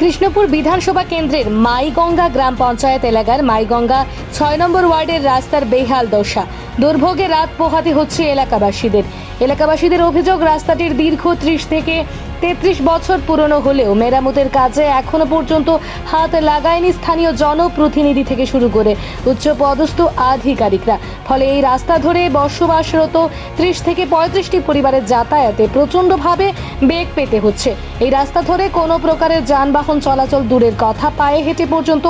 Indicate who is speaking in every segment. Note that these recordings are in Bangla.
Speaker 1: কৃষ্ণপুর বিধানসভা কেন্দ্রের মাইগঙ্গা গ্রাম পঞ্চায়েত এলাকার মাইগঙ্গা ছয় নম্বর ওয়ার্ডের রাস্তার বেহাল দশা। দুর্ভোগে রাত পোহাতে হচ্ছে এলাকাবাসীদের। এলাকাবাসীদের অভিযোগ, রাস্তাটির দীর্ঘ ত্রিশ থেকে তেত্রিশ বছর পুরনো হলেও মেরামতের কাজে এখনও পর্যন্ত হাত লাগায়নি স্থানীয় জনপ্রতিনিধি থেকে শুরু করে উচ্চপদস্থ আধিকারিকরা। ফলে এই রাস্তা ধরে বসবাসরত ত্রিশ থেকে পঁয়ত্রিশটি পরিবারের যাতায়াতে প্রচণ্ডভাবে বেগ পেতে হচ্ছে। এই রাস্তা ধরে কোনো প্রকারের যানবাহন চলাচল দূরের কথা, পায়ে হেঁটে পর্যন্ত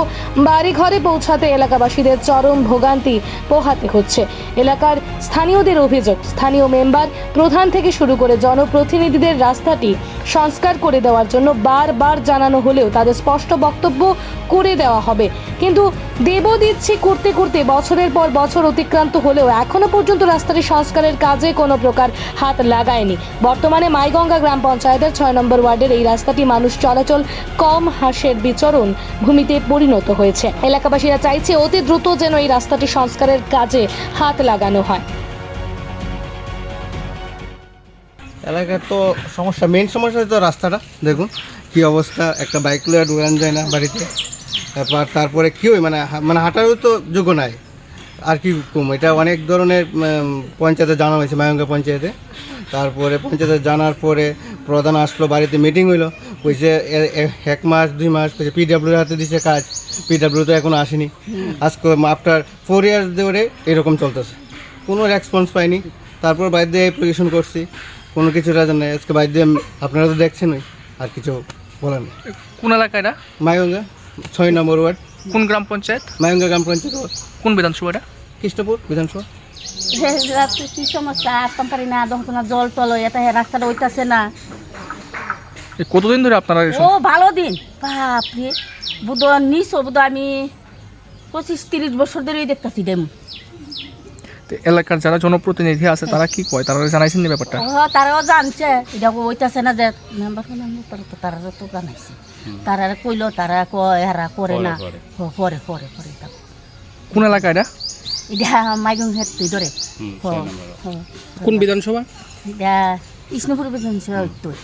Speaker 1: বাড়িঘরে পৌঁছাতে এলাকাবাসীদের চরম ভোগান্তি পোহাতে হচ্ছে। এলাকার স্থানীয়দের অভিযোগ, স্থানীয় মেম্বার প্রধান থেকে শুরু করে জনপ্রতিনিধিদের রাস্তাটি সংস্কার করে দেওয়ার জন্য বারবার জানানো হলেও তাদের স্পষ্ট বক্তব্য করে দেওয়া হবে। কিন্তু দেব দিচ্ছি করতে করতে। বছরের পর বছর অতিক্রান্ত হলেও এখনও পর্যন্ত রাস্তাটি সংস্কারের কাজে কোনো প্রকার হাত লাগায়নি। বর্তমানে মাইগঙ্গা গ্রাম পঞ্চায়েতের ছয় নম্বর ওয়ার্ডের এই রাস্তাটি মানুষ চলাচল কম হাঁসের বিচরণ ভূমিতে পরিণত হয়েছে। এলাকাবাসীরা চাইছে অতি দ্রুত যেন এই রাস্তাটি সংস্কারের কাজে হাত লাগানো হয়।
Speaker 2: এলাকার তো সমস্যা মেন সমস্যা তো রাস্তাটা। দেখুন, কি অবস্থা, একটা বাইক লয়ে ঢুকান যায় না বাড়িতে। তারপর তারপরে কী হয় মানে মানে হাঁটারও তো যোগ্য নাই। আর কি কম এটা অনেক ধরনের পঞ্চায়েতে জানা হয়েছে মায়ঙ্গা পঞ্চায়েতে। তারপরে পঞ্চায়েতে জানার পরে প্রধান আসলো বাড়িতে মিটিং হইল কইছে এক মাস দুই মাস কইছে পিডাব্লিউর হাতে দিছে কাজ পিডাব্লিউ তো এখনও আসেনি। আজকে আফটার ফোর ইয়ার্স ধরে এরকম চলতেছে। কোনো রেসপন্স পাইনি। তারপর বাইরে দিয়ে অ্যাপ্লিকেশন করছি। কোনো কিছু রাজন নেই। আজকে বাইরে দিয়ে আপনারা তো দেখছেনই আর কিছু বলেন না
Speaker 3: কোন এলাকা এটা?
Speaker 2: মায়ঙ্গা। ছয় নম্বর ওয়ার্ড।
Speaker 3: কোন গ্রাম পঞ্চায়েত?
Speaker 2: মায়ঙ্গা গ্রাম পঞ্চায়েত
Speaker 3: কোন বিধানসভা এটা?
Speaker 2: কৃষ্ণপুর বিধানসভা।
Speaker 4: রাত্রে কি সমস্যা? আসতাম পারি না যখন না জল টল এটা হে রাস্তাটা ওইটাছে না।
Speaker 3: কতদিন ধরে আপনারা
Speaker 4: ও ভালো দিন। বাপরে বুধ নিস বুধ আমি পঁচিশ তিরিশ বছর ধরেই দেখতেছি ডেম।
Speaker 3: তো এলাকার যারা জনপ্রতিনিধি আছে তারা কি কয়? তারা জানাইছেন নি ব্যাপারটা?
Speaker 4: তারাও জানছে। এটা ওইতাছে না যে মেম্বার তো তারা তো জানাইছে। তারা কইলো তারা কয় এরা করে না। পরে পরে পরে।
Speaker 3: কোন এলাকা এটা?
Speaker 4: এটা মাইগং হেড তুই ধরে।
Speaker 3: কোন বিধানসভা?
Speaker 4: এটা কৃষ্ণপুর বিধানসভা তুই